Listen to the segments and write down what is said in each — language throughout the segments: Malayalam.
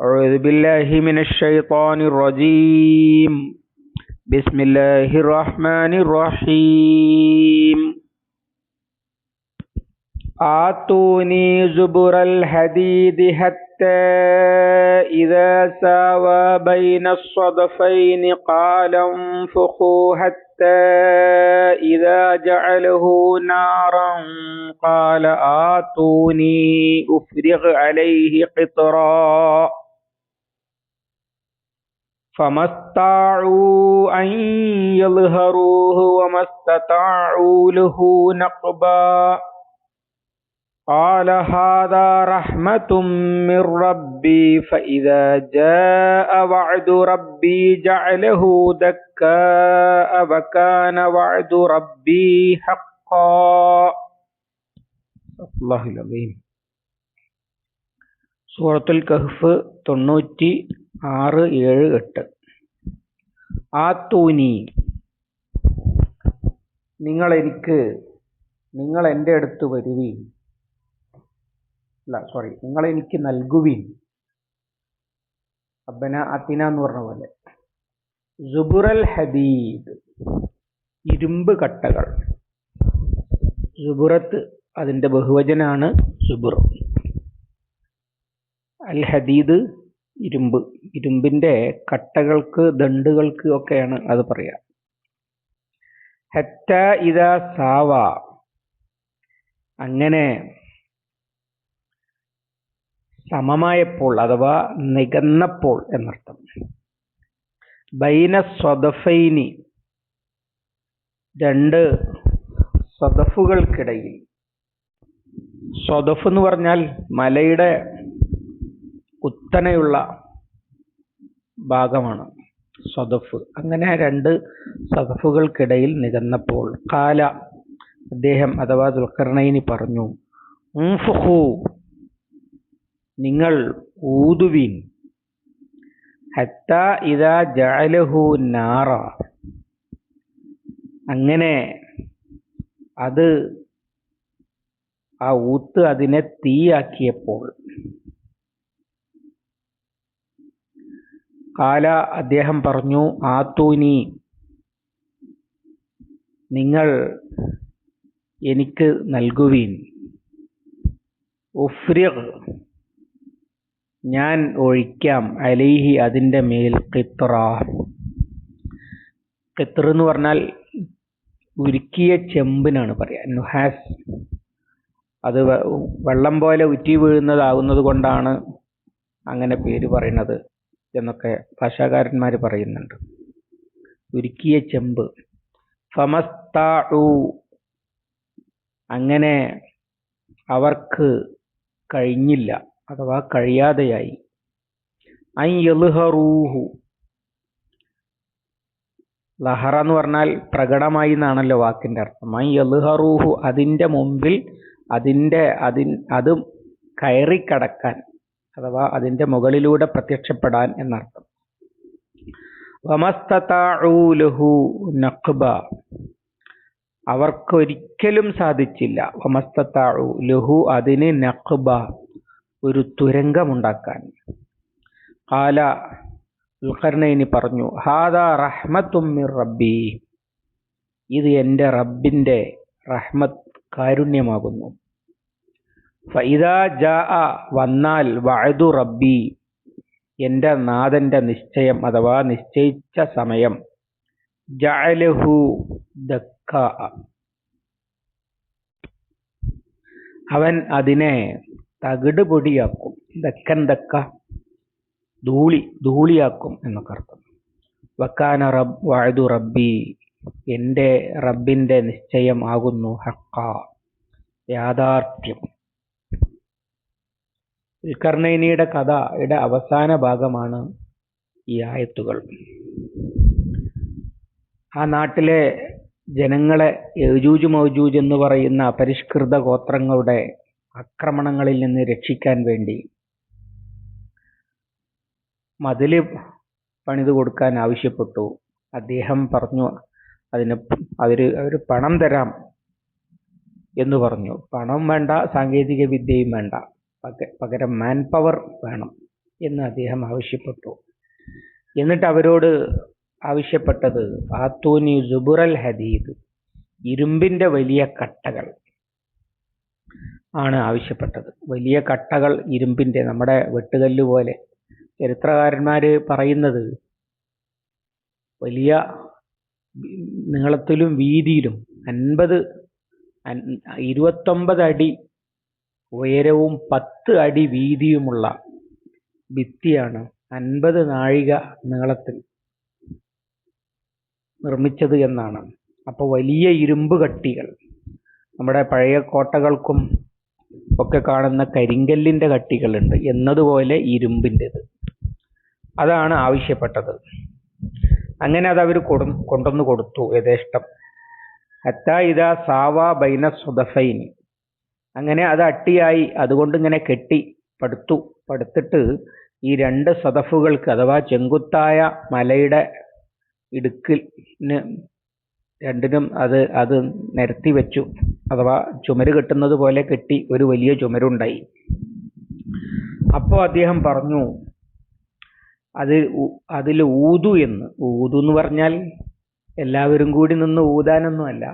أعوذ بالله من الشيطان الرجيم. بسم الله الرحمن الرحيم. آتوني زبر الحديد حتى إذا ساوى بين الصدفين قال انفخوا حتى إذا جعله نارا قال آتوني أفرغ عليه قطرا. فما استطاعوا أن يظهروه وما استطاعوا له نقبا قال هذا رحمة من ربي فإذا جاء وعد ربي جعله دكاء وكان وعد ربي حقا الله العظيم സൂറത്തുൽ കഹ്ഫ് തൊണ്ണൂറ്റി ആറ് ഏഴ് എട്ട്. എനിക്ക് നിങ്ങൾ എന്റെ അടുത്ത് വരുവീൻ. അല്ല സോറി നിങ്ങൾ എനിക്ക് നൽകുവീൻ. അബ്ബന അതിന എന്ന് പറഞ്ഞ പോലെ. ജുബുറൽ ഹദീദ് ഇരുമ്പ് കട്ടകൾ. ജുബുറത്ത് അതിന്റെ ബഹുവചനാണ് സുബുർ. അൽ ഹദീദ് ഇരുമ്പ്. ഇരുമ്പിന്റെ കട്ടകൾക്ക് ദണ്ടുകൾക്ക് ഒക്കെയാണ് അത് പറയുക ഹെറ്റ ഇത സാവ. അങ്ങനെ സമമായപ്പോൾ അഥവാ നികന്നപ്പോൾ എന്നർത്ഥം. ബൈന സ്വദഫൈനി. രണ്ട് സ്വദഫുകൾക്കിടയിൽ. സ്വദഫ് എന്ന് പറഞ്ഞാൽ മലയുടെ കുത്തനെയുള്ള ഭാഗമാണ് സദഫ് അങ്ങനെ രണ്ട് സദഫുകൾക്കിടയിൽ നികന്നപ്പോൾ കാല അദ്ദേഹം അഥവാ ദുൽഖർണയിനി പറഞ്ഞു നിങ്ങൾ ഊതുവിൻ. നാറ. അങ്ങനെ അത് ആ ഊത്ത് അതിനെ തീയാക്കിയപ്പോൾ കാല അദ്ദേഹം പറഞ്ഞു ആത്തൂനി നിങ്ങൾ എനിക്ക് നൽകുവീൻ. ഉഫ്രിഖ് ഞാൻ ഒഴിക്കാം. അലൈഹി അതിന്റെ മേൽ കിത്ര കിത്ര എന്ന് പറഞ്ഞാൽ ഉരുക്കിയ ചെമ്പിനാണ് പറയാ നുഹാസ് അത് വെള്ളം പോലെ ഉറ്റി വീഴുന്നതാകുന്നത് കൊണ്ടാണ് അങ്ങനെ പേര് പറയുന്നത്. എന്നൊക്കെ ഭാഷാകാരന്മാർ പറയുന്നുണ്ട്. ഉരുക്കിയ ചെമ്പ്. അങ്ങനെ അവർക്ക് കഴിഞ്ഞില്ല അഥവാ കഴിയാതെയായി. എന്ന് പറഞ്ഞാൽ പ്രകടമായി എന്നാണല്ലോ വാക്കിന്റെ അർത്ഥം. അതിന്റെ മുമ്പിൽ അതിന്റെ അതിൻ അത് കയറിക്കടക്കാൻ. അഥവാ അതിന്റെ മുകളിലൂടെ പ്രത്യക്ഷപ്പെടാൻ എന്നർത്ഥം. വമസ്തൂലുഹു നഖ്ബ. അവർക്കൊരിക്കലും സാധിച്ചില്ല. വമസ്തത്താഴു ലഹു അതിന് നഖ്ബ ഒരു തുരങ്കമുണ്ടാക്കാൻ. കാല ഉൽഖർണയിനി പറഞ്ഞു ഹാദാ റഹ്മത്തുമ്മി റബ്ബി. ഇത് എന്റെ റബ്ബിന്റെ റഹ്മത്ത് കാരുണ്യമാകുന്നു. ഫൈദാ ജാ വന്നാൽ വഅദു റബ്ബി എന്റെ നാഥന്റെ നിശ്ചയം അഥവാ നിശ്ചയിച്ച സമയം. ജഅലഹു ദക്ക. അവൻ അതിനെ തകിട് പൊടിയാക്കും. ദക്കൻ ദക്ക ധൂളി ധൂളിയാക്കും എന്നൊക്കെ അർത്ഥം. വക്കാന റബ് വഴുതു റബ്ബി എന്റെ റബ്ബിന്റെ നിശ്ചയം ആകുന്നു ഹക്ക യാഥാർത്ഥ്യം. ഉൽക്കർണയിനിയുടെ കഥയുടെ അവസാന ഭാഗമാണ് ഈ ആയത്തുകൾ. ആ നാട്ടിലെ ജനങ്ങളെ യജൂജ് മൗജൂജ് എന്ന് പറയുന്ന അപരിഷ്കൃത ഗോത്രങ്ങളുടെ ആക്രമണങ്ങളിൽ നിന്ന് രക്ഷിക്കാൻ വേണ്ടി മതിൽ പണിത് കൊടുക്കാൻ ആവശ്യപ്പെട്ടു. അദ്ദേഹം പറഞ്ഞു അതിന് അവർ അവർ പണം തരാം എന്ന് പറഞ്ഞു. പണം വേണ്ട സാങ്കേതിക വിദ്യയും വേണ്ട. പകരം മാൻ പവർ വേണം എന്ന് അദ്ദേഹം ആവശ്യപ്പെട്ടു. എന്നിട്ട് അവരോട് ആവശ്യപ്പെട്ടത് ആത്തൂനി ജുബുറൽ ഹദീദ് ഇരുമ്പിന്റെ വലിയ കട്ടകൾ ആണ് ആവശ്യപ്പെട്ടത്. വലിയ കട്ടകൾ ഇരുമ്പിന്റെ നമ്മുടെ വെട്ടുകല്ല് പോലെ. ചരിത്രകാരന്മാര് പറയുന്നത് വലിയ നീളത്തിലും വീതിയിലും അൻപത് ഇരുപത്തൊമ്പത് അടി ഉയരവും പത്ത് അടി വീതിയുമുള്ള ഭിത്തിയാണ് അൻപത് നാഴിക നീളത്തിൽ നിർമ്മിച്ചത് എന്നാണ്. അപ്പോൾ വലിയ ഇരുമ്പ് കട്ടികൾ. നമ്മുടെ പഴയ കോട്ടകൾക്കും ഒക്കെ കാണുന്ന കരിങ്കല്ലിന്റെ കട്ടികളുണ്ട്. എന്നതുപോലെ ഇരുമ്പിന്റെത്. അതാണ് ആവശ്യപ്പെട്ടത്. അങ്ങനെ അത് അവർ കൊണ്ടുവന്ന് കൊടുത്തു യഥേഷ്ടം. ഹത്ത ഇതാ സാവാ ബൈന സുദഫൈനി അങ്ങനെ അത് അട്ടിയായി അതുകൊണ്ട് ഇങ്ങനെ കെട്ടി പടുത്തു. പടുത്തിട്ട് ഈ രണ്ട് സദഫുകൾക്ക് അഥവാ ചെങ്കുത്തായ മലയുടെ ഇടുക്കിന് രണ്ടിനും അത് അത് നിരത്തി വെച്ചു. അഥവാ ചുമര് കെട്ടുന്നത് പോലെ കെട്ടി ഒരു വലിയ ചുമരുണ്ടായി. അപ്പോൾ അദ്ദേഹം പറഞ്ഞു അത് അതിൽ ഊതു എന്ന്. ഊതു എന്ന് പറഞ്ഞാൽ എല്ലാവരും കൂടി നിന്ന് ഊതാനൊന്നുമല്ല.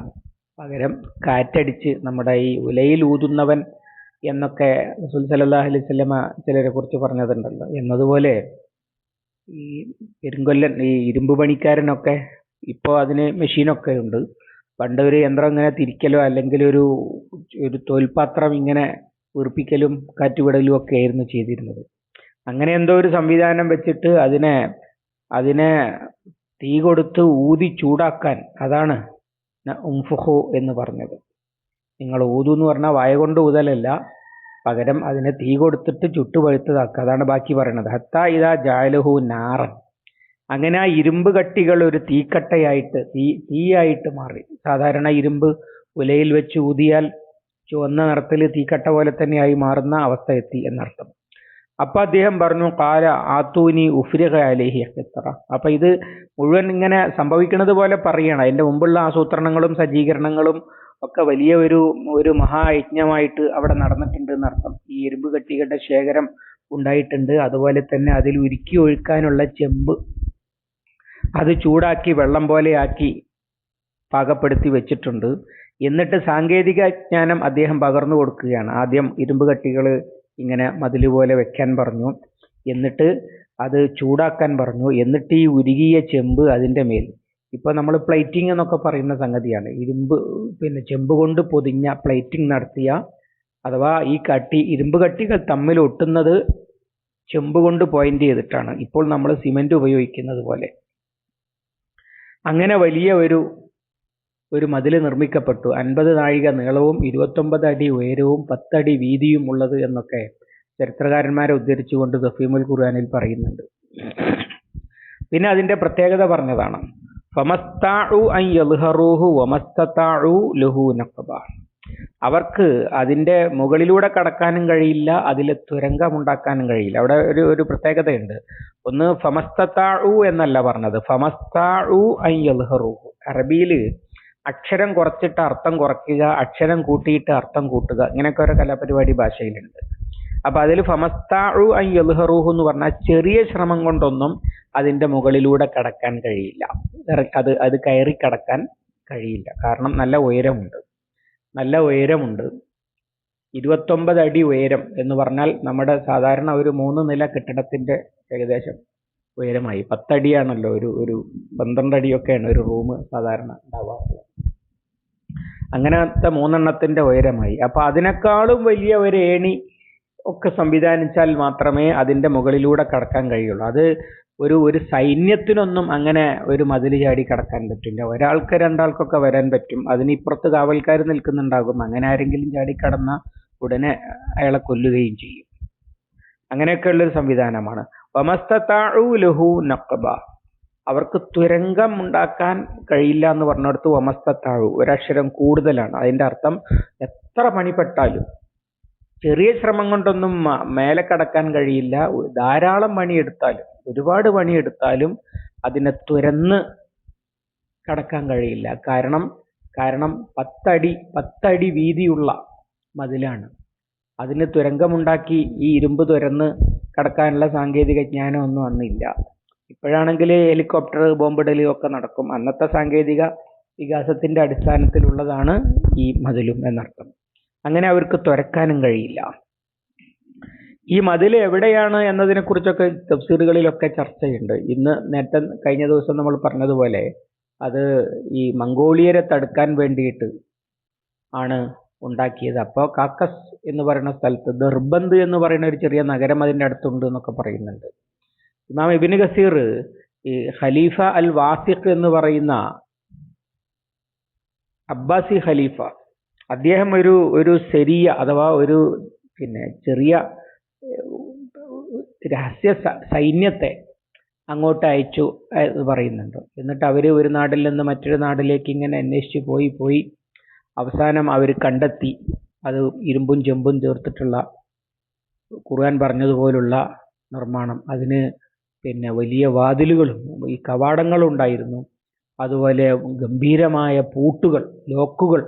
പകരം കാറ്റടിച്ച് നമ്മുടെ ഈ ഉലയിൽ ഊതുന്നവൻ എന്നൊക്കെ റസൂൽ സല്ലല്ലാഹു അലൈഹി വസല്ലമ ചിലരെ കുറിച്ച് പറഞ്ഞതുണ്ടല്ലോ. എന്നതുപോലെ ഈ പെരുങ്കൊല്ലൻ ഈ ഇരുമ്പ് പണിക്കാരനൊക്കെ ഇപ്പോൾ അതിന് മെഷീനൊക്കെ ഉണ്ട്. പണ്ട് ഒരു യന്ത്രം ഇങ്ങനെ തിരിക്കലോ അല്ലെങ്കിൽ ഒരു ഒരു തോൽപാത്രം ഇങ്ങനെ വീർപ്പിക്കലും കാറ്റുവിടലും ഒക്കെ ആയിരുന്നു ചെയ്തിരുന്നത്. അങ്ങനെ എന്തോ ഒരു സംവിധാനം വെച്ചിട്ട് അതിനെ അതിനെ തീ കൊടുത്ത് ഊതി ചൂടാക്കാൻ അതാണ് ഉംഫുഹു എന്ന് പറഞ്ഞത്. നിങ്ങൾ ഊതു എന്ന് പറഞ്ഞാൽ വായ കൊണ്ട് ഊതലല്ല പകരം അതിനെ തീ കൊടുത്തിട്ട് ചുട്ടുപഴുത്തതാക്കുക അതാണ് ബാക്കി പറയുന്നത് ഹത്ത ഇതാ ജാലഹു നാറൻ. അങ്ങനെ ആ ഇരുമ്പ് കട്ടികൾ ഒരു തീക്കട്ടയായിട്ട് തീ തീയായിട്ട് മാറി. സാധാരണ ഇരുമ്പ് ഉലയിൽ വെച്ച് ഊതിയാൽ ചുവന്ന നിറത്തിൽ തീക്കട്ട പോലെ തന്നെയായി മാറുന്ന അവസ്ഥ എത്തി എന്നർത്ഥം. അപ്പൊ അദ്ദേഹം പറഞ്ഞു കാല ആത്തൂനി ഉഫ്രിഖ അലേഹി എത്ര അപ്പൊ ഇത് മുഴുവൻ ഇങ്ങനെ സംഭവിക്കുന്നത് പോലെ പറയണം. അതിന്റെ മുമ്പുള്ള ആസൂത്രണങ്ങളും സജ്ജീകരണങ്ങളും ഒക്കെ വലിയ ഒരു ഒരു മഹായജ്ഞമായിട്ട് അവിടെ നടന്നിട്ടുണ്ട് എന്നർത്ഥം. ഈ എരുമ്പ് കട്ടികളുടെ ശേഖരം ഉണ്ടായിട്ടുണ്ട്. അതുപോലെ തന്നെ അതിൽ ഉരുക്കി ഒഴുക്കാനുള്ള ചെമ്പ് അത് ചൂടാക്കി വെള്ളം പോലെ ആക്കി പാകപ്പെടുത്തി വെച്ചിട്ടുണ്ട്. എന്നിട്ട് സാങ്കേതിക ജ്ഞാനം അദ്ദേഹം പകർന്നു കൊടുക്കുകയാണ്. ആദ്യം ഇരുമ്പ് കട്ടികൾ ഇങ്ങനെ മതിൽ പോലെ വെക്കാൻ പറഞ്ഞു. എന്നിട്ട് അത് ചൂടാക്കാൻ പറഞ്ഞു. എന്നിട്ട് ഈ ഉരുകിയ ചെമ്പ് അതിന്റെ മേൽ. ഇപ്പൊ നമ്മൾ പ്ലേറ്റിംഗ് എന്നൊക്കെ പറയുന്ന സംഗതിയാണ്. ഇരുമ്പ് പിന്നെ ചെമ്പ് കൊണ്ട് പൊതിഞ്ഞ പ്ലേറ്റിംഗ് നടത്തിയ അഥവാ ഈ കട്ടി ഇരുമ്പ് കട്ടികൾ തമ്മിൽ ഒട്ടുന്നത് ചെമ്പ് കൊണ്ട് പോയിന്റ് ചെയ്തിട്ടാണ്. ഇപ്പോൾ നമ്മൾ സിമെന്റ് ഉപയോഗിക്കുന്നത് പോലെ. അങ്ങനെ വലിയ ഒരു ഒരു മതിൽ നിർമ്മിക്കപ്പെട്ടു. അൻപത് നാഴിക നീളവും ഇരുപത്തൊമ്പത് അടി ഉയരവും പത്തടി വീതിയും ഉള്ളത് എന്നൊക്കെ ചരിത്രകാരന്മാരെ ഉദ്ധരിച്ചുകൊണ്ട് ദഫീമുൽ ഖുർആാനിൽ പറയുന്നുണ്ട്. പിന്നെ അതിന്റെ പ്രത്യേകത പറഞ്ഞതാണ്. അവർക്ക് അതിന്റെ മുകളിലൂടെ കടക്കാനും കഴിയില്ല അതിൽ തുരങ്കമുണ്ടാക്കാനും കഴിയില്ല. അവിടെ ഒരു ഒരു പ്രത്യേകതയുണ്ട്. ഒന്ന് ഫമസ്തത്താഴു എന്നല്ല പറഞ്ഞത്. ഫമസ്താഴു അയ്യൽഹറൂഹു അറബിയിൽ അക്ഷരം കുറച്ചിട്ട് അർത്ഥം കുറയ്ക്കുക അക്ഷരം കൂട്ടിയിട്ട് അർത്ഥം കൂട്ടുക ഇങ്ങനെയൊക്കെ ഓരോ കലാപരിപാടി ഭാഷയിലുണ്ട്. അപ്പൊ അതിൽ ഫമസ്താഴു അയ്യൽഹറൂഹു എന്ന് പറഞ്ഞാൽ ചെറിയ ശ്രമം കൊണ്ടൊന്നും അതിന്റെ മുകളിലൂടെ കടക്കാൻ കഴിയില്ല. അത് അത് കയറി കടക്കാൻ കഴിയില്ല. കാരണം നല്ല ഉയരമുണ്ട്. നല്ല ഉയരമുണ്ട്. ഇരുപത്തൊമ്പത് അടി ഉയരം എന്ന് പറഞ്ഞാൽ നമ്മുടെ സാധാരണ ഒരു മൂന്ന് നില കെട്ടിടത്തിന്റെ ഏകദേശം ഉയരമായി. പത്തടിയാണല്ലോ ഒരു ഒരു പന്ത്രണ്ട് അടിയൊക്കെയാണ് ഒരു റൂം സാധാരണ ഉണ്ടാവാറുള്ളത്. അങ്ങനത്തെ മൂന്നെണ്ണത്തിന്റെ ഉയരമായി. അപ്പൊ അതിനേക്കാളും വലിയ ഒരു ഏണി ഒക്കെ സംവിധാനിച്ചാൽ മാത്രമേ അതിന്റെ മുകളിലൂടെ കടക്കാൻ കഴിയുള്ളൂ. അത് ഒരു ഒരു സൈന്യത്തിനൊന്നും അങ്ങനെ ഒരു മതിൽ ചാടി കടക്കാൻ പറ്റില്ല. ഒരാൾക്ക് രണ്ടാൾക്കൊക്കെ വരാൻ പറ്റും. അതിന് ഇപ്പുറത്ത് കാവൽക്കാർ നിൽക്കുന്നുണ്ടാകും. അങ്ങനെ ആരെങ്കിലും ചാടി കടന്ന ഉടനെ അയാളെ കൊല്ലുകയും ചെയ്യും. അങ്ങനെയൊക്കെയുള്ള സംവിധാനമാണ്. ലഹു നഖബ. അവർക്ക് തുരങ്കം ഉണ്ടാക്കാൻ കഴിയില്ല എന്ന് പറഞ്ഞിടത്ത് വമസ്തത്താഴു ഒരക്ഷരം കൂടുതലാണ്. അതിന്റെ അർത്ഥം എത്ര പണിപ്പെട്ടാലും ചെറിയ ശ്രമം കൊണ്ടൊന്നും മേലെ കടക്കാൻ കഴിയില്ല. ധാരാളം പണിയെടുത്താലും ഒരുപാട് പണിയെടുത്താലും അതിനെ തുരന്ന് കടക്കാൻ കഴിയില്ല. കാരണം കാരണം പത്തടി പത്തടി വീതിയുള്ള മതിലാണ്. അതിന് തുരങ്കമുണ്ടാക്കി ഈ ഇരുമ്പ് തുരന്ന് കടക്കാനുള്ള സാങ്കേതിക ജ്ഞാനം ഒന്നും അന്നില്ല. ഇപ്പോഴാണെങ്കിൽ ഹെലികോപ്റ്റർ ബോംബിടലും ഒക്കെ നടക്കും. അന്നത്തെ സാങ്കേതിക വികാസത്തിന്റെ അടിസ്ഥാനത്തിലുള്ളതാണ് ഈ മതിലും എന്നർത്ഥം. അങ്ങനെ അവർക്ക് തുരക്കാനും കഴിയില്ല. ഈ മതിൽ എവിടെയാണ് എന്നതിനെ കുറിച്ചൊക്കെ തഫ്സീറുകളിലൊക്കെ ചർച്ചയുണ്ട്. ഇന്ന് നേരത്തെ കഴിഞ്ഞ ദിവസം നമ്മൾ പറഞ്ഞതുപോലെ അത് ഈ മംഗോളിയരെ തടുക്കാൻ വേണ്ടിയിട്ട് ആണ് ഉണ്ടാക്കിയത്. അപ്പോൾ കാക്കസ് എന്ന് പറയുന്ന സ്ഥലത്ത് ദർബന്ദ് എന്ന് പറയുന്ന ഒരു ചെറിയ നഗരം അതിന്റെ അടുത്തുണ്ട് എന്നൊക്കെ പറയുന്നുണ്ട്. ഇമാം ഇബിന് ഗസീർ ഈ ഖലീഫ അൽ വാസിഖ് എന്ന് പറയുന്ന അബ്ബാസി ഖലീഫ അദ്ദേഹം ഒരു ഒരു സെരിയ അഥവാ ഒരു പിന്നെ ചെറിയ രഹസ്യ സൈന്യത്തെ അങ്ങോട്ട് അയച്ചു എന്ന് പറയുന്നുണ്ട്. എന്നിട്ട് അവർ ഒരു നാട്ടിൽ നിന്ന് മറ്റൊരു നാട്ടിലേക്ക് ഇങ്ങനെ അന്വേഷിച്ച് പോയി പോയി അവസാനം അവർ കണ്ടെത്തി. അത് ഇരുമ്പും ചെമ്പും ചേർത്തിട്ടുള്ള ഖുർആൻ പറഞ്ഞതുപോലുള്ള നിർമ്മാണം. അതിന് പിന്നെ വലിയ വാതിലുകളും ഈ കവാടങ്ങളും ഉണ്ടായിരുന്നു അതുപോലെ ഗംഭീരമായ പൂട്ടുകൾ ലോക്കുകൾ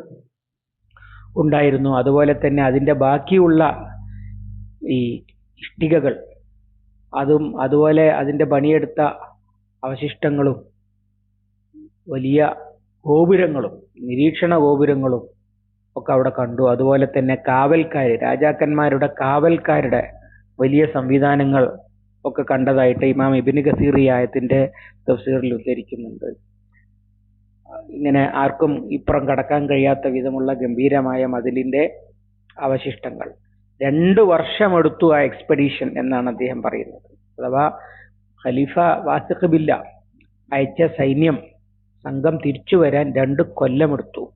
ഉണ്ടായിരുന്നു. അതുപോലെ തന്നെ അതിന്റെ ബാക്കിയുള്ള ഈ ഇഷ്ടികകൾ അതും അതുപോലെ അതിന്റെ പണിയെടുത്ത അവശിഷ്ടങ്ങളും വലിയ ഗോപുരങ്ങളും നിരീക്ഷണ ഗോപുരങ്ങളും ഒക്കെ അവിടെ കണ്ടു. അതുപോലെ തന്നെ കാവൽക്കാർ രാജാക്കന്മാരുടെ കാവൽക്കാരുടെ വലിയ സംവിധാനങ്ങൾ ഒക്കെ കണ്ടതായിട്ട് ഇമാം ഇബ്നു ഗസീർ ഈ ആയത്തിന്റെ തഫ്സീറിൽ ഉദ്ധരിക്കുന്നുണ്ട്. ഇങ്ങനെ ആർക്കും ഇപ്പുറം കടക്കാൻ കഴിയാത്ത വിധമുള്ള ഗംഭീരമായ മതിലിന്റെ അവശിഷ്ടങ്ങൾ. രണ്ടു വർഷമെടുത്തു ആ എക്സ്പെഡീഷൻ എന്നാണ് അദ്ദേഹം പറയുന്നത്. അഥവാ ഖലീഫ വാസിഖ് ബില്ല അയച്ച സൈന്യം സംഘം തിരിച്ചു വരാൻ രണ്ട് കൊല്ലമെടുത്തു.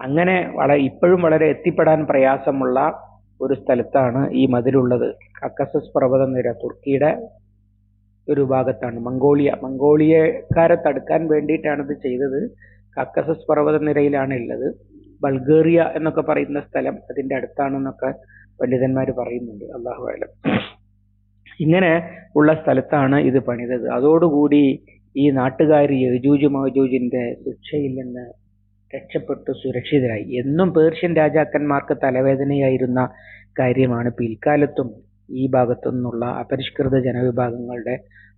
അങ്ങനെ വളരെ ഇപ്പോഴും വളരെ എത്തിപ്പെടാൻ പ്രയാസമുള്ള ഒരു സ്ഥലത്താണ് ഈ മതിലുള്ളത്. കക്കസസ് പർവതനിര തുർക്കിയുടെ ഒരു ഭാഗത്താണ്. മംഗോളിയ മംഗോളിയക്കാരെ തടുക്കാൻ വേണ്ടിയിട്ടാണ് ഇത് ചെയ്തത്. കക്കസസ് പർവതനിരയിലാണ് ഉള്ളത്. ബൾഗേറിയ എന്നൊക്കെ പറയുന്ന സ്ഥലം അതിന്റെ അടുത്താണെന്നൊക്കെ പണ്ഡിതന്മാർ പറയുന്നുണ്ട്. അള്ളാഹു അലം. ഇങ്ങനെ ഉള്ള സ്ഥലത്താണ് ഇത് പണിതത്. അതോടുകൂടി ഈ നാട്ടുകാർ യജൂജ് മഹജൂജിന്റെ ശിക്ഷയിൽ രക്ഷപ്പെട്ടു സുരക്ഷിതരായി. എന്നും പേർഷ്യൻ രാജാക്കന്മാർക്ക് തലവേദനയായിരുന്ന കാര്യമാണ് പിൽക്കാലത്തും ഈ ഭാഗത്തു നിന്നുള്ള അപരിഷ്കൃത ജനവിഭാഗങ്ങളുടെ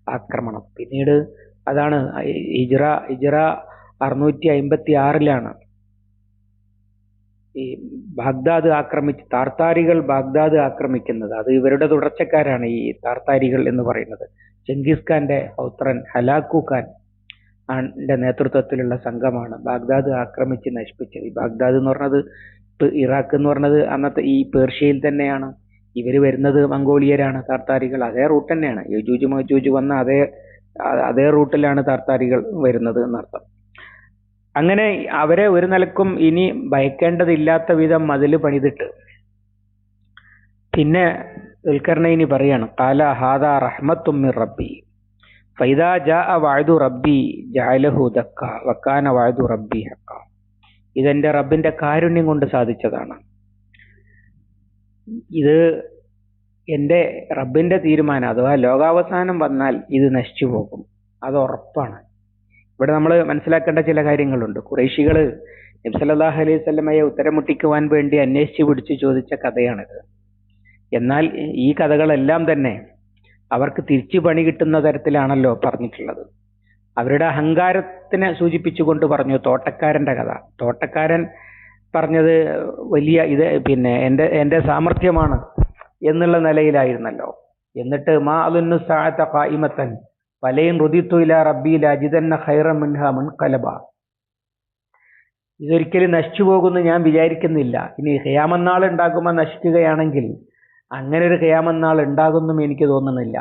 ആക്രമണം. പിന്നീട് അതാണ് ഹിജ്‌റ ഹിജ്‌റ അമ്പത്തി ആറിലാണ് ഈ ബാഗ്ദാദ് ആക്രമിച്ച് താർത്താരികൾ ബാഗ്ദാദ് ആക്രമിക്കുന്നത്. അത് ഇവരുടെ തുടർച്ചക്കാരാണ് ഈ താർത്താരികൾ എന്ന് പറയുന്നത്. ചെങ്കിസ് ഖാന്റെ പൗത്രൻ ഹലാക്കു ഖാൻ. ന്റെ നേതൃത്വത്തിലുള്ള സംഘമാണ്. ബാഗ്ദാദ് ആക്രമിച്ച് നശിപ്പിച്ചത്. ഈ ബാഗ്ദാദ് എന്ന് പറഞ്ഞത് ഇറാഖ് എന്ന് പറഞ്ഞത് അന്നത്തെ ഈ പേർഷ്യയിൽ തന്നെയാണ്. ഇവർ വരുന്നത് മംഗോളിയരാണ് താർത്താരികൾ. അതേ റൂട്ട് തന്നെയാണ്. യജൂജ് മജൂജ് വന്ന അതേ അതേ റൂട്ടിലാണ് താർത്താരികൾ വരുന്നത് എന്നർത്ഥം. അങ്ങനെ അവരെ ഒരു നിലക്കും ഇനി ഭയക്കേണ്ടതില്ലാത്ത വിധം മതിൽ പണിതിട്ട്. പിന്നെ ദുൽഖർണയിനി പറയാണ് കാല ഹാദ റഹ്മത്തുമ്മിർ റബ്ബി. ഫൈദാ ജാ വാഴു റബ്ബി ജാലഹു ദക്ക വക്കാന വാഴു റബ്ബി ഹക്ക ഇതെന്റെ റബ്ബിന്റെ കാരുണ്യം കൊണ്ട് സാധിച്ചതാണ്. ഇത് എന്റെ റബ്ബിന്റെ തീരുമാനം. അഥവാ ലോകാവസാനം വന്നാൽ ഇത് നശിച്ചു പോകും. അത് ഉറപ്പാണ്. ഇവിടെ നമ്മൾ മനസ്സിലാക്കേണ്ട ചില കാര്യങ്ങളുണ്ട്. കുറേശികൾ നബ്സല്ലാഹു അലൈഹി സ്വലമയെ ഉത്തരം മുട്ടിക്കുവാൻ വേണ്ടി അന്വേഷിച്ച് പിടിച്ച് ചോദിച്ച കഥയാണിത്. എന്നാൽ ഈ കഥകളെല്ലാം തന്നെ അവർക്ക് തിരിച്ചു പണി കിട്ടുന്ന തരത്തിലാണല്ലോ പറഞ്ഞിട്ടുള്ളത്. അവരുടെ അഹങ്കാരത്തിനെ സൂചിപ്പിച്ചുകൊണ്ട് പറഞ്ഞു തോട്ടക്കാരന്റെ കഥ. തോട്ടക്കാരൻ പറഞ്ഞത് വലിയ ഇത് പിന്നെ എന്റെ എന്റെ സാമർഥ്യമാണ് എന്നുള്ള നിലയിലായിരുന്നല്ലോ. എന്നിട്ട് മാ അലുന്നു സാത്ത ഫായിമത്തൻ പലയും റുദിത്തു ഇല റബ്ബി അജിതന്ന ഖൈറ മിൻഹ മുൻകലബ. ഇതൊരിക്കലും നശിച്ചു പോകുമെന്ന് ഞാൻ വിചാരിക്കുന്നില്ല. ഇനി ഹയാമന്നാൾ ഉണ്ടാകുമ്പോൾ നശിക്കുകയാണെങ്കിൽ അങ്ങനെ ഒരു ഉണ്ടാകുമെന്നും എനിക്ക് തോന്നുന്നില്ല.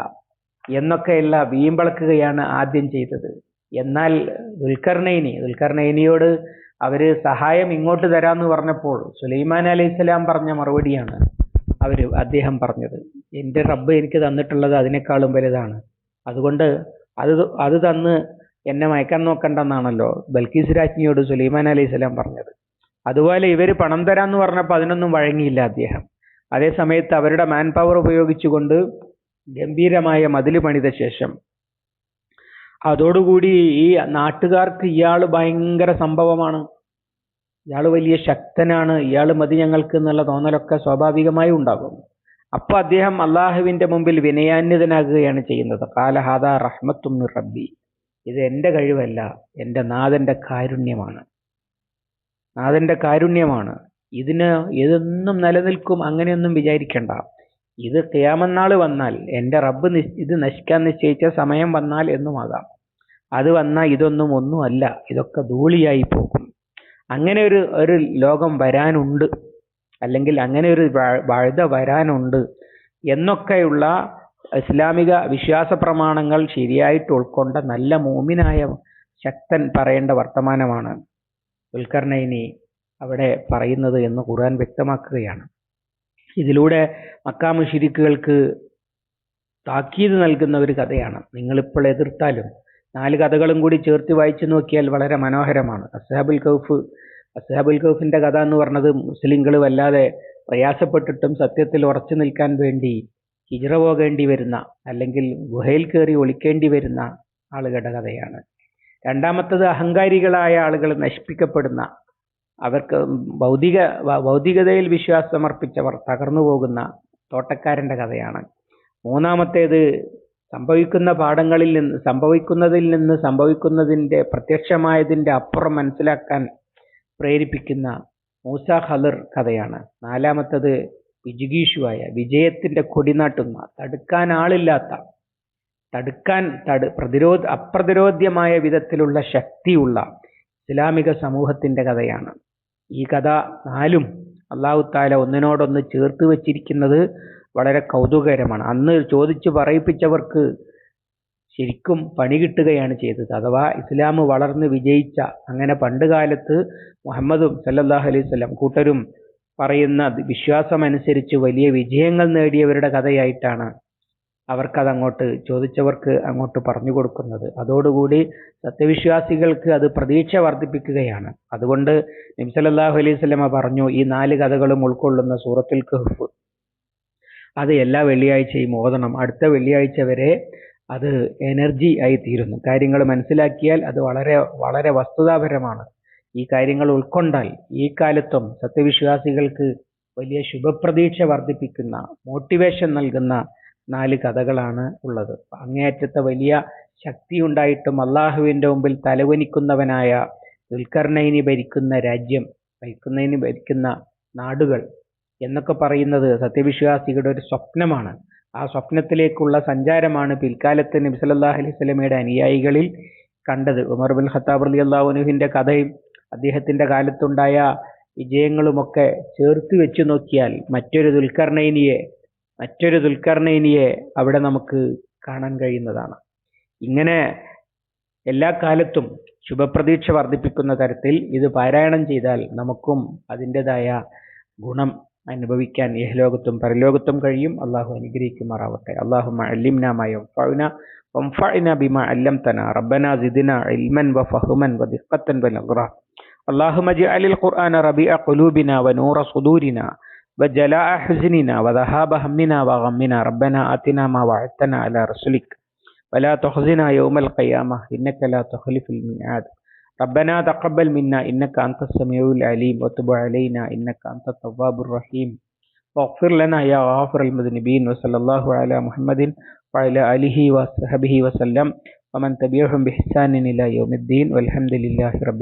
എന്നൊക്കെയുള്ള വീമ്പളക്കുകയാണ് ആദ്യം ചെയ്തത്. എന്നാൽ ദുൽഖർനൈനി ദുൽഖർനൈനിയോട് അവർ സഹായം ഇങ്ങോട്ട് തരാമെന്ന് പറഞ്ഞപ്പോൾ സുലൈമാൻ അലൈഹി സ്വലാം പറഞ്ഞ മറുപടിയാണ് അവർ അദ്ദേഹം പറഞ്ഞത്. എന്റെ റബ്ബ് എനിക്ക് തന്നിട്ടുള്ളത് അതിനേക്കാളും വലുതാണ്. അതുകൊണ്ട് അത് അത് തന്ന് എന്നെ മയക്കാൻ നോക്കണ്ടെന്നാണല്ലോ ബൽക്കീസ് രാജ്ഞിയോട് സുലൈമാൻ അലൈഹി സ്വലാം പറഞ്ഞത്. അതുപോലെ ഇവർ പണം തരാന്ന് പറഞ്ഞപ്പോൾ അതിനൊന്നും വഴങ്ങിയില്ല അദ്ദേഹം. അതേ സമയത്ത് അവരുടെ മാൻ പവർ ഉപയോഗിച്ചുകൊണ്ട് ഗംഭീരമായ മതിൽ പണിത ശേഷം അതോടുകൂടി ഈ നാട്ടുകാർക്ക് ഇയാൾ ഭയങ്കര സംഭവമാണ്. ഇയാൾ വലിയ ശക്തനാണ്. ഇയാൾ മതി ഞങ്ങൾക്ക് എന്നുള്ള തോന്നലൊക്കെ സ്വാഭാവികമായി ഉണ്ടാകും. അപ്പോൾ അദ്ദേഹം അള്ളാഹുവിന്റെ മുമ്പിൽ വിനയാന്യതനാകുകയാണ് ചെയ്യുന്നത്. കാലഹാദ റഹ്മത്തും റബ്ബി. ഇത് എന്റെ കഴിവല്ല എന്റെ നാഥന്റെ കാരുണ്യമാണ്. നാഥന്റെ കാരുണ്യമാണ്. ഇതിന് ഇതൊന്നും നിലനിൽക്കും അങ്ങനെയൊന്നും വിചാരിക്കണ്ട. ഇത് ക്യാമന്നാൾ വന്നാൽ എന്റെ റബ്ബ് ഇത് നശിക്കാൻ നിശ്ചയിച്ച സമയം വന്നാൽ എന്നുമാകാം. അത് വന്നാൽ ഇതൊന്നും ഒന്നുമല്ല ഇതൊക്കെ ധൂളിയായി പോകും. അങ്ങനെ ഒരു ഒരു ലോകം വരാനുണ്ട് അല്ലെങ്കിൽ അങ്ങനെ ഒരു വഴുത വരാനുണ്ട് എന്നൊക്കെയുള്ള ഇസ്ലാമിക വിശ്വാസ പ്രമാണങ്ങൾ ശരിയായിട്ട് ഉൾക്കൊണ്ട നല്ല മൂമിനായ ശക്തൻ പറയേണ്ട വർത്തമാനമാണ്. ദുൽഖർനൈനി അവിടെ പറയുന്നത് എന്ന് ഖുർആൻ വ്യക്തമാക്കുകയാണ്. ഇതിലൂടെ മക്കാമുഷിരിക്കുകൾക്ക് താക്കീത് നൽകുന്ന ഒരു കഥയാണ്. നിങ്ങളിപ്പോൾ എതിർത്താലും നാല് കഥകളും കൂടി ചേർത്ത് വായിച്ചു നോക്കിയാൽ വളരെ മനോഹരമാണ്. അസ്ഹാബുൽ കൗഫ് അസ്ഹാബുൽ കൗഫിന്റെ കഥ എന്ന് പറഞ്ഞത് മുസ്ലിങ്ങൾ വല്ലാതെ പ്രയാസപ്പെട്ടിട്ടും സത്യത്തിൽ ഉറച്ചു നിൽക്കാൻ വേണ്ടി ഹിജ്റ പോകേണ്ടി വരുന്ന അല്ലെങ്കിൽ ഗുഹയിൽ കയറി ഒളിക്കേണ്ടി വരുന്ന ആളുകളുടെ കഥയാണ്. രണ്ടാമത്തത് അഹങ്കാരികളായ ആളുകൾ നശിപ്പിക്കപ്പെടുന്ന അവർക്ക് ഭൗതിക ഭൗതികതയിൽ വിശ്വാസം അർപ്പിച്ചവർ തകർന്നു പോകുന്ന തോട്ടക്കാരന്റെ കഥയാണ്. മൂന്നാമത്തേത് സംഭവിക്കുന്ന പാഠങ്ങളിൽ നിന്ന് സംഭവിക്കുന്നതിൽ നിന്ന് സംഭവിക്കുന്നതിന്റെ പ്രത്യക്ഷമായതിന്റെ അപ്പുറം മനസ്സിലാക്കാൻ പ്രേരിപ്പിക്കുന്ന മൂസ ഹലർ കഥയാണ്. നാലാമത്തത് വിജിഗീഷുവായ വിജയത്തിന്റെ കൊടിനാട്ടുന്ന തടുക്കാൻ ആളില്ലാത്ത തടുക്കാൻ തടു പ്രതിരോധ അപ്രതിരോധ്യമായ വിധത്തിലുള്ള ശക്തിയുള്ള ഇസ്ലാമിക സമൂഹത്തിന്റെ കഥയാണ്. ഈ കഥ നാലും അള്ളാഹു താല ഒന്നിനോടൊന്ന് ചേർത്ത് വെച്ചിരിക്കുന്നത് വളരെ കൗതുകകരമാണ്. അന്ന് ചോദിച്ചു പറയിപ്പിച്ചവർക്ക് ശരിക്കും പണി കിട്ടുകയാണ് ചെയ്തത്. അഥവാ ഇസ്ലാം വളർന്ന് വിജയിച്ച അങ്ങനെ പണ്ട് കാലത്ത് മുഹമ്മദും സല്ലാഹു അലൈഹി സ്വലം കൂട്ടരും പറയുന്ന വിശ്വാസമനുസരിച്ച് വലിയ വിജയങ്ങൾ നേടിയവരുടെ കഥയായിട്ടാണ് അവർക്കത് അങ്ങോട്ട് ചോദിച്ചവർക്ക് അങ്ങോട്ട് പറഞ്ഞു കൊടുക്കുന്നത്. അതോടുകൂടി സത്യവിശ്വാസികൾക്ക് അത് പ്രതീക്ഷ വർദ്ധിപ്പിക്കുകയാണ്. അതുകൊണ്ട് നബ്സലല്ലാഹു അലൈഹി സ്വലമ പറഞ്ഞു ഈ നാല് കഥകളും ഉൾക്കൊള്ളുന്ന സൂറത്തിൽ കഹ്ഫ്. അത് എല്ലാ വെള്ളിയാഴ്ചയും ഓതണം. അടുത്ത വെള്ളിയാഴ്ച വരെ അത് എനർജി ആയി തീരുന്നു. കാര്യങ്ങൾ മനസ്സിലാക്കിയാൽ അത് വളരെ വളരെ വസ്തുതാപരമാണ്. ഈ കാര്യങ്ങൾ ഉൾക്കൊണ്ടാൽ ഈ കാലത്തും സത്യവിശ്വാസികൾക്ക് വലിയ ശുഭപ്രതീക്ഷ വർദ്ധിപ്പിക്കുന്ന മോട്ടിവേഷൻ നൽകുന്ന നാല് കഥകളാണ് ഉള്ളത്. അങ്ങേയറ്റത്തെ വലിയ ശക്തി ഉണ്ടായിട്ടും അള്ളാഹുവിന്റെ മുമ്പിൽ തലവനിക്കുന്നവനായ ദുൽഖർണയിനി ഭരിക്കുന്ന രാജ്യം ഭരിക്കുന്നതിന് ഭരിക്കുന്ന നാടുകൾ എന്നൊക്കെ പറയുന്നത് സത്യവിശ്വാസികളുടെ ഒരു സ്വപ്നമാണ്. ആ സ്വപ്നത്തിലേക്കുള്ള സഞ്ചാരമാണ് പിൽക്കാലത്ത് നബി സല്ലല്ലാഹു അലൈഹി സ്വലമയുടെ അനുയായികളിൽ കണ്ടത്. ഉമർ ബിൻ ഖത്താബ് അലി അള്ളാഹുനുഹിന്റെ കഥയും അദ്ദേഹത്തിന്റെ കാലത്തുണ്ടായ വിജയങ്ങളുമൊക്കെ ചേർത്ത് വെച്ചു നോക്കിയാൽ മറ്റൊരു ദുൽഖർണയിനിയെ മറ്റൊരു ദുൽഖർണയിനിയെ അവിടെ നമുക്ക് കാണാൻ കഴിയുന്നതാണ് ഇങ്ങനെ എല്ലാ കാലത്തും ശുഭപ്രതീക്ഷ വർദ്ധിപ്പിക്കുന്ന തരത്തിൽ ഇത് പാരായണം ചെയ്താൽ നമുക്കും അതിൻ്റെതായ ഗുണം അനുഭവിക്കാൻ ഇഹലോകത്തും പരലോകത്തും കഴിയും അള്ളാഹു അനുഗ്രഹിക്കുമാറാവട്ടെ അള്ളാഹു അല്ലിംന മയംഫഅന وانفعنا بما علمتنا ربنا زدنا علما وفهما ودقة بلغرا اللهم اجعل القرآن ربيع قلوبنا ونور صدورنا وجلاء حزننا وذهاب همنا وغمنا. ربنا آتنا ما وعدتنا على رسلك. ولا تخزنا يوم القيامة. إنك لا تخلف الميعاد. ربنا تقبل منا. إنك أنت السميع العليم. وتب علينا. إنك أنت التواب الرحيم. واغفر لنا يا غافر المذنبين. وصلى الله على محمد وعلى آله وصحبه وسلم. ومن تبعهم بإحسان إلى يوم الدين. والحمد لله رب